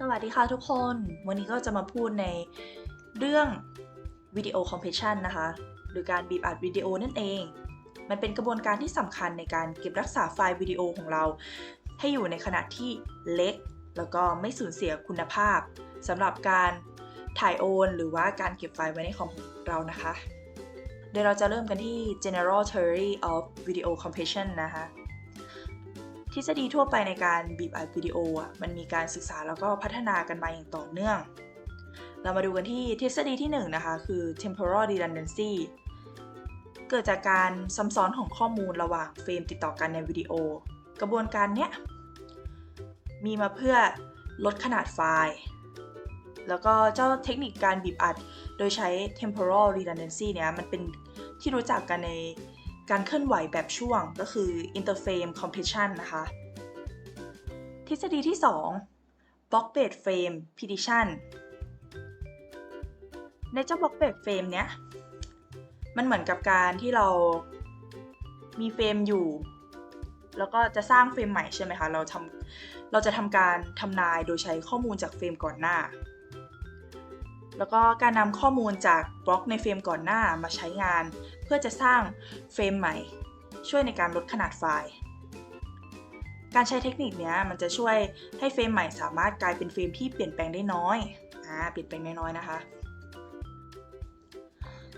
สวัสดีค่ะทุกคน วันนี้ก็จะมาพูดในเรื่องวิดีโอคอมเพรสชันนะคะ หรือการบีบอัดวิดีโอนั่นเอง มันเป็นกระบวนการที่สำคัญในการเก็บรักษาไฟล์วิดีโอของเรา ให้อยู่ในขนาดที่เล็ก แล้วก็ไม่สูญเสียคุณภาพสำหรับการถ่ายโอน หรือว่าการเก็บไฟล์ไว้ในคอมของเรานะคะ เดี๋ยวเราจะเริ่มกันที่ general theory of video compression นะคะ ทฤษฎีทั่วไปในการบีบอัดวิดีโออะมันมีการศึกษาแล้วก็พัฒนากันมาอย่างต่อเนื่อง เรามาดูกันที่ทฤษฎีที่1นงนะคะคือ temporal redundancy เกิดจากการซ้ำซ้อนของข้อมูลระหว่างเฟรมติดต่อกันในวิดีโอ กระบวนการเนี้ยมีมาเพื่อลดขนาดไฟล์ แล้วก็เจ้าเทคนิคการบีบอัด โดยใช้ temporal redundancy เนี่ยมันเป็นที่รู้จักกันใน การเคลื่อนไหวแบบช่วงก็คือ interframe compression นะคะ ทฤษฎีที่ 2 block based frame prediction ในเจ้า block based frame เนี้ยมันเหมือนกับการที่เรามีเฟรมอยู่ แล้วก็จะสร้างเฟรมใหม่ใช่ไหมคะ เราทำเราจะทำการทำนายโดยใช้ข้อมูลจากเฟรมก่อนหน้า แล้วก็การนำข้อมูลจากบล็อกในเฟรมก่อนหน้ามาใช้งาน เพื่อจะสร้างเฟรมใหม่ ช่วยในการลดขนาดไฟล์ การใช้เทคนิคนี้มันจะช่วยให้เฟรมใหม่สามารถกลายเป็นเฟรมที่เปลี่ยนแปลงได้น้อยอ่าเปลี่ยนแปลงน้อยๆนะคะ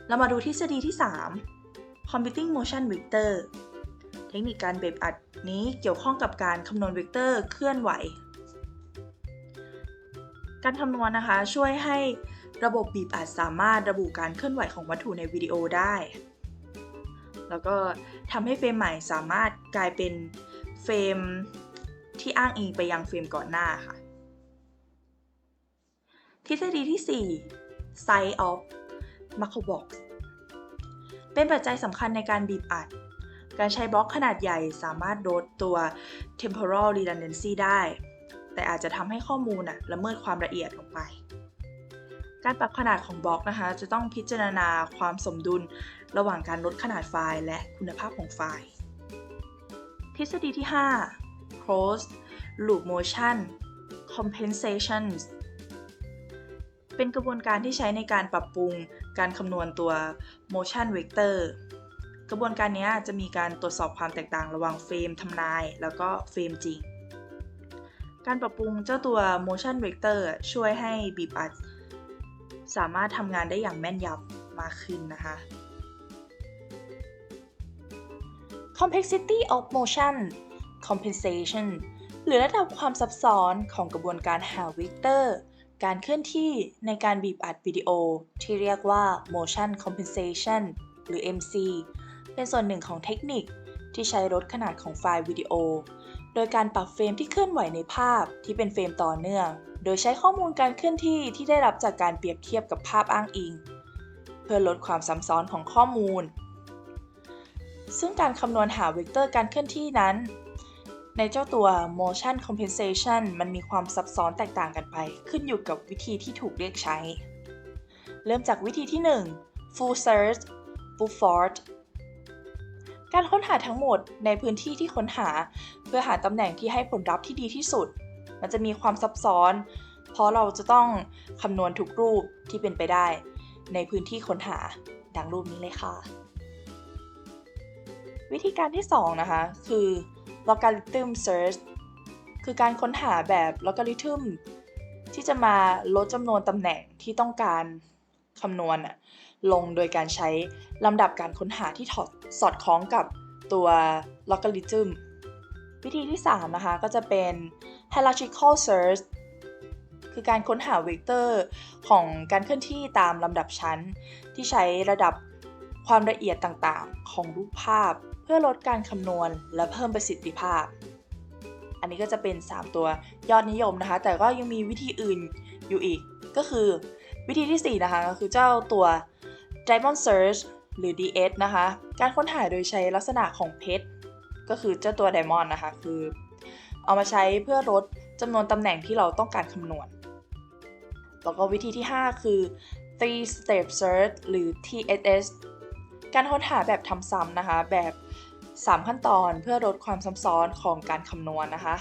เรามาดูทฤษฎีที่ 3 computing motion vector เทคนิคการเบบอัดนี้เกี่ยวข้องกับการคำนวณเวกเตอร์เคลื่อนไหวการคำนวณนะคะช่วยให้ ระบบบีบอัดสามารถระบุการเคลื่อนไหวของวัตถุในวิดีโอได้ แล้วก็ทำให้เฟรมใหม่สามารถกลายเป็นเฟรมที่อ้างอิงไปยังเฟรมก่อนหน้าค่ะ ทฤษฎีที่ 4 size of macro box เป็นปัจจัยสำคัญในการบีบอัด การใช้บล็อกขนาดใหญ่สามารถลดตัว temporal redundancy ได้ แต่อาจจะทำให้ข้อมูลอะละเมิดความละเอียดลงไป การปรับขนาดของบล็อกนะคะ จะต้องพิจารณาความสมดุลระหว่างการลดขนาดไฟล์ และคุณภาพของไฟล์ ทฤษฎีที่ 5 closed loop motion compensations เป็นกระบวนการที่ใช้ในการปรับปรุงการคำนวณตัว motion vector กระบวนการนี้จะมีการตรวจสอบความแตกต่างระหว่างเฟรมทำนาย แล้วก็เฟรมจริง การปรับปรุงเจ้าตัว motion vector ช่วยให้บีบอัด สามารถทำงานได้อย่างแม่นยำมากขึ้นนะคะ complexity of motion compensation หรือระดับความซับซ้อนของกระบวนการหาเวกเตอร์ การเคลื่อนที่ในการบีบอัดวิดีโอที่เรียกว่า motion compensation หรือ MC เป็นส่วนหนึ่งของเทคนิคที่ใช้ลดขนาดของไฟล์วิดีโอ โดยการปรับเฟรมที่เคลื่อนไหวในภาพที่เป็นเฟรมต่อเนื่อง โดยใช้ข้อมูลการเคลื่อนที่ที่ได้รับจากการเปรียบเทียบกับภาพอ้างอิง เพื่อลดความซ้ำซ้อนของข้อมูล ซึ่งการคำนวณหาเวกเตอร์การเคลื่อนที่นั้น ในเจ้าตัว motion compensation มันมีความซับซ้อนแตกต่างกันไป ขึ้นอยู่กับวิธีที่ถูกเรียกใช้ เริ่มจากวิธีที่ 1 full search full fort การค้นหาทั้งหมดในพื้นที่ที่ค้นหา เพื่อหาตำแหน่งที่ให้ผลลัพธ์ที่ดีที่สุด มันจะมีความซับซ้อน เพราะเราจะต้องคำนวณทุกรูปที่เป็นไปได้ ในพื้นที่ค้นหาดังรูปนี้เลยค่ะ วิธีการที่ 2 นะคะ คือ logarithm search คือการค้นหาแบบ logarithm ที่จะมาลดจำนวนตำแหน่งที่ต้องการ คำนวณลงโดยการใช้ลำดับการค้นหาที่สอดคล้องกับตัว logarithm วิธีที่ 3 นะคะ ก็จะเป็น hierarchical search คือการค้นหาเวกเตอร์ของการเคลื่อนที่ตามลำดับชั้น ที่ใช้ระดับความละเอียดต่างๆ ของรูปภาพ เพื่อลดการคำนวณและเพิ่มประสิทธิภาพ อันนี้ก็จะเป็น 3 ตัวยอดนิยมนะคะ แต่ก็ยังมีวิธีอื่นอยู่อีก ก็คือ วิธีที่ 4 นะคะก็คือเจ้าตัว Diamond Search หรือ DS นะคะ การค้นหาโดยใช้ลักษณะของเพชรก็คือเจ้าตัว Diamond นะคะ คือ เอามาใช้เพื่อลดจำนวนตำแหน่งที่เราต้องการคำนวณ แล้วก็วิธีที่ 5 คือ Three Step Search หรือ TSS การค้นหาแบบทำซ้ำนะคะ แบบ 3 ขั้นตอนเพื่อลดความซับซ้อนของการคำนวณนะคะ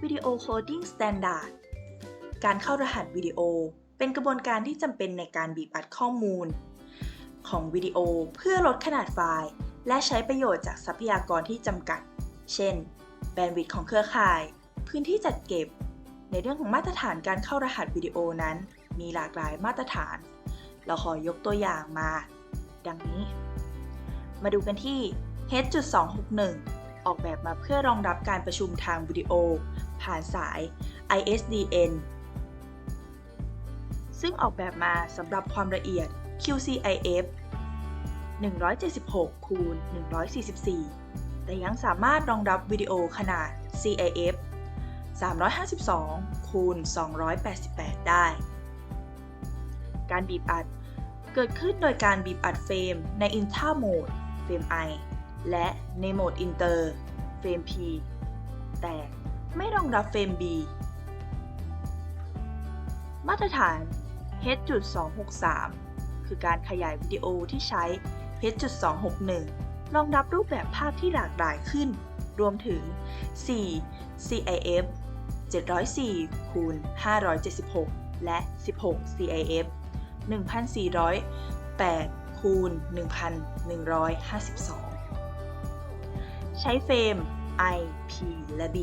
Video Coding Standard การเข้ารหัสวิดีโอ เป็นกระบวนการที่จำเป็นในการบีบอัดข้อมูล ของวิดีโอเพื่อลดขนาดไฟล์ และใช้ประโยชน์จากทรัพยากรที่จำกัด เช่น แบนด์วิดต์ของเครือข่าย พื้นที่จัดเก็บ ในเรื่องของมาตรฐานการเข้ารหัสวิดีโอนั้น มีหลากหลายมาตรฐาน เราขอยกตัวอย่างมา ดังนี้ มาดูกันที่ H.261 ออกแบบมาเพื่อรองรับการประชุมทางวิดีโอ ผ่านสาย ISDN ซึ่งออกแบบมาสำหรับความละเอียด QCIF 176คูณ144 แต่ยังสามารถรองรับวิดีโอขนาด CIF 352คูณ288 ได้ การบีบอัดเกิดขึ้นโดยการบีบอัดเฟรมใน Inter Mode เฟรม I และในโหมด Inter เฟรม P แต่ไม่รองรับเฟรม B มาตรฐาน H.263 คือการขยายวิดีโอที่ใช้ H.261 รองรับรูปแบบภาพที่หลากหลายขึ้น รวมถึง 4 CIF 704คูณ576 และ 16 CIF 1,408คูณ1,152 ใช้เฟรม I, P และ B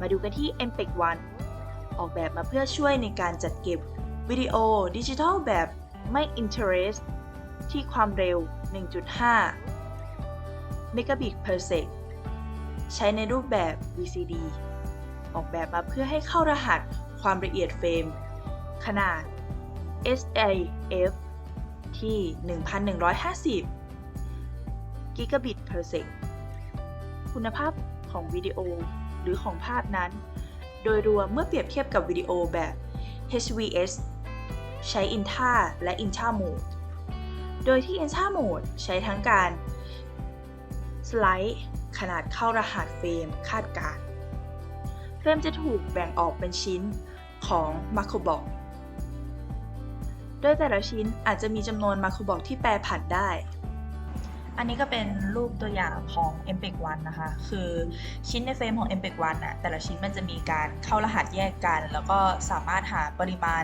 มาดูกันที่ MPEG 1 ออกแบบมาเพื่อช่วยในการจัดเก็บวิดีโอดิจิทัลแบบไม่ interest ที่ความเร็ว 1.5 megabit per sec ใช้ในรูปแบบ VCD ออกแบบมาเพื่อให้เข้ารหัสความละเอียดเฟรม ขนาด SAF ที่ 1,150 gigabit per sec คุณภาพของวิดีโอหรือของภาพนั้น โดยรวมเมื่อเปรียบเทียบกับวิดีโอแบบ HVS ใช้ Inter และ Inter Mode โดยที่ Inter Mode ใช้ทั้งการสไลด์ขนาดเข้ารหัสเฟรมคาดการ เฟรมจะถูกแบ่งออกเป็นชิ้นของ Macro Block โดยแต่ละชิ้นอาจจะมีจำนวน Macro Block ที่แปรผันได้ อันนี้ก็เป็นรูปตัวอย่างของ MPEG 1นะคะ คือชิ้นในเฟรมของ MPEG 1น่ะแต่ละชิ้นมันจะมีการเข้ารหัสแยกกัน แล้วก็สามารถหาปริมาณ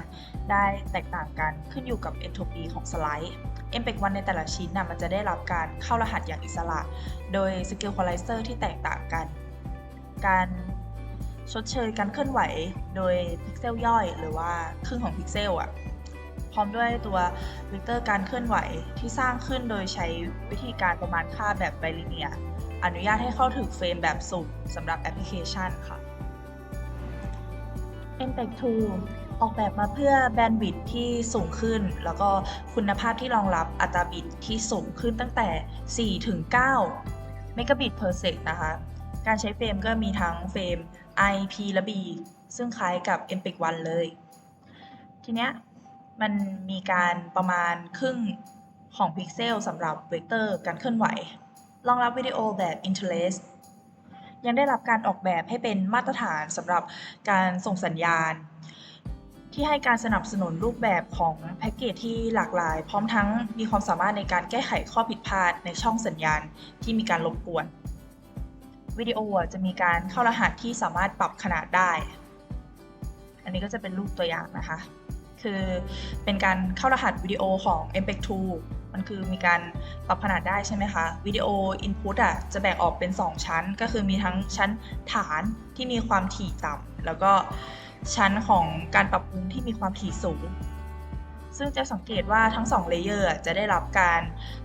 ได้แตกต่างกันขึ้นอยู่กับ entropy ของสไลด์ MPEG 1ในแต่ละชิ้นน่ะมันจะได้รับการเข้ารหัสอย่างอิสระ โดย Scale Equalizer ที่แตกต่างกัน การชดเชยการเคลื่อนไหว โดยพิกเซลย่อย หรือว่าครึ่งของพิกเซลอะ พร้อมด้วยตัวเวกเตอร์การเคลื่อนไหวที่สร้างขึ้นโดยใช้วิธีการประมาณค่าแบบไบลิเนียอนุญาตให้เข้าถึงเฟรมแบบสุ่มสำหรับแอปพลิเคชันค่ะ MPEG 2ออกแบบมาเพื่อแบนด์วิดต์ที่สูงขึ้น แล้วก็คุณภาพที่รองรับอัตราบิตที่สูงขึ้นตั้งแต่ 4 ถึง9เมกะบิต per sec นะคะ การใช้เฟรมก็มีทั้งเฟรม I, P และ B ซึ่งคล้ายกับ MPEG 1เลย ทีเนี้ย มันมีการประมาณครึ่งของพิกเซลสำหรับเวกเตอร์การเคลื่อนไหว รองรับวิดีโอแบบ Interlace ยังได้รับการออกแบบให้เป็นมาตรฐานสำหรับการส่งสัญญาณ ที่ให้การสนับสนุนรูปแบบของแพ็กเกจที่หลากหลาย พร้อมทั้งมีความสามารถในการแก้ไขข้อผิดพลาดในช่องสัญญาณที่มีการรบกวนวิดีโอจะมีการเข้ารหัสที่สามารถปรับขนาดได้ อันนี้ก็จะเป็นรูปตัวอย่างนะคะ คือเป็นการเข้ารหัสวิดีโอของ MPEG 2มันคือมีการปรับขนาดได้ใช่ไหมคะ วิดีโอ Input อะจะแบ่งออกเป็น 2 ชั้น ก็คือมีทั้งชั้นฐานที่มีความถี่ต่ำแล้วก็ชั้นของการปรับปรุงที่มีความถี่สูง ซึ่งจะสังเกตว่าทั้ง2เลเยอร์จะได้รับการ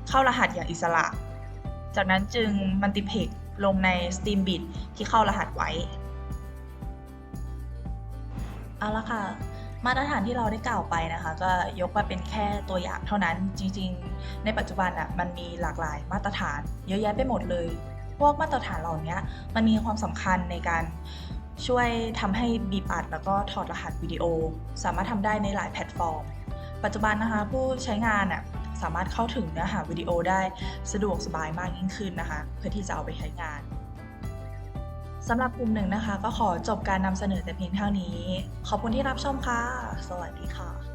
เข้ารหัสอย่างอิสระ จากนั้นจึงมัลติเพกลงใน Steam Bit ที่เข้ารหัสไว้ เอาละค่ะ มาตรฐานที่เราได้กล่าวไปนะคะ ก็ยกมาเป็นแค่ตัวอย่างเท่านั้นจริง ๆ ในปัจจุบันอะมันมีหลากหลายมาตรฐานเยอะแยะไปหมดเลย พวกมาตรฐานเหล่านี้มันมีความสำคัญในการช่วยทำให้บีบอัดแล้วก็ถอดรหัสวิดีโอ สามารถทำได้ในหลายแพลตฟอร์ม ปัจจุบันนะคะผู้ใช้งานอะสามารถเข้าถึงเนื้อหาวิดีโอได้สะดวกสบายมากยิ่งขึ้นนะคะ เพื่อที่จะเอาไปใช้งาน สำหรับกลุ่มหนึ่งนะคะ ก็ขอจบการนำเสนอแต่เพียงเท่านี้ ขอบคุณที่รับชมค่ะ สวัสดีค่ะ